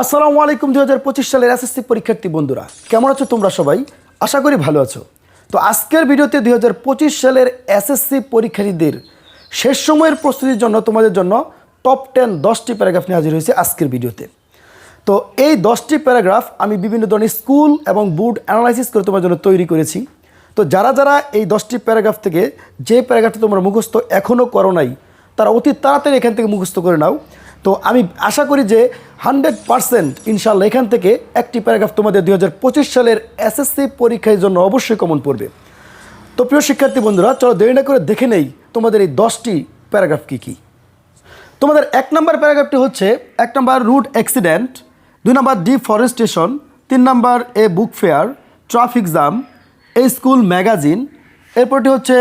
আসসালামু আলাইকুম দু হাজার পঁচিশ সালের এসএসসি পরীক্ষার্থী বন্ধুরা। কেমন আছো তোমরা সবাই? আশা করি ভালো আছো। তো আজকের ভিডিওতে দুই হাজার পঁচিশ সালের এসএসসি পরীক্ষার্থীদের শেষ সময়ের প্রস্তুতির জন্য তোমাদের জন্য টপ টেন দশটি প্যারাগ্রাফ নিয়ে হাজির হয়েছে আজকের ভিডিওতে। তো এই দশটি প্যারাগ্রাফ আমি বিভিন্ন ধরনের স্কুল এবং বুড অ্যানালাইসিস করে তোমার জন্য তৈরি করেছি। তো যারা যারা এই দশটি প্যারাগ্রাফ থেকে যে প্যারাগ্রাফটি তোমরা মুখস্থ এখনও করো নাই তারা অতি তাড়াতাড়ি এখান থেকে মুখস্থ করে নাও। তো আমি আশা করি যে হান্ড্রেড পারসেন্ট ইনশাল্লাহ এখান থেকে একটি প্যারাগ্রাফ তোমাদের দু হাজার পঁচিশ সালের এসএসসি পরীক্ষার জন্য অবশ্যই কমন পড়বে। তো প্রিয় শিক্ষার্থী বন্ধুরা, চলো দেরি না করে দেখে নেই তোমাদের এই দশটি প্যারাগ্রাফ কী কী। তোমাদের এক নম্বর প্যারাগ্রাফটি হচ্ছে এক নম্বর রুট অ্যাক্সিডেন্ট, দুই নম্বর ডিফরেস্টেশন, তিন নম্বর এ বুক ফেয়ার, ট্রাফিক জ্যাম এ স্কুল ম্যাগাজিন, এরপরটি হচ্ছে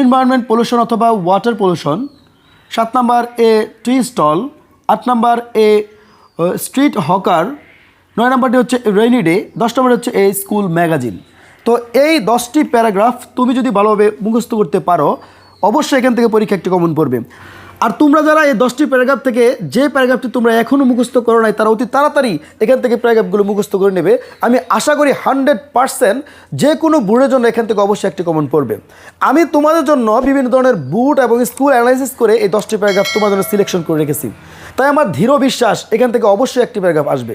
এনভায়রনমেন্ট পলিউশন অথবা ওয়াটার পলিউশন সাত নম্বর এ টি স্টল, আট নম্বর এ স্ট্রিট হকার, নয় নম্বরটি হচ্ছে রেইনি ডে, দশ নম্বর হচ্ছে এ স্কুল ম্যাগাজিন। তো এই দশটি প্যারাগ্রাফ তুমি যদি ভালোভাবে মুখস্থ করতে পারো, অবশ্যই এখান থেকে পরীক্ষা একটি কমন পড়বে। আর তোমরা যারা এই দশটি প্যারাগ্রাফ থেকে যে প্যারাগ্রাফটি তোমরা এখনও মুখস্থ করো নাই, তারা অতি তাড়াতাড়ি এখান থেকে প্যারাগ্রাফগুলো মুখস্থ করে নেবে। আমি আশা করি হান্ড্রেড পার্সেন্ট যে কোনো বুড়ের জন্য এখান থেকে অবশ্যই একটি কমন পড়বে। আমি তোমাদের জন্য বিভিন্ন ধরনের বুট এবং স্কুল অ্যানালাইসিস করে এই দশটি প্যারাগ্রাফ তোমার জন্য সিলেকশন করে রেখেছি। তাই আমার ধীর বিশ্বাস এখান থেকে অবশ্যই একটি প্যারাগ্রাফ আসবে।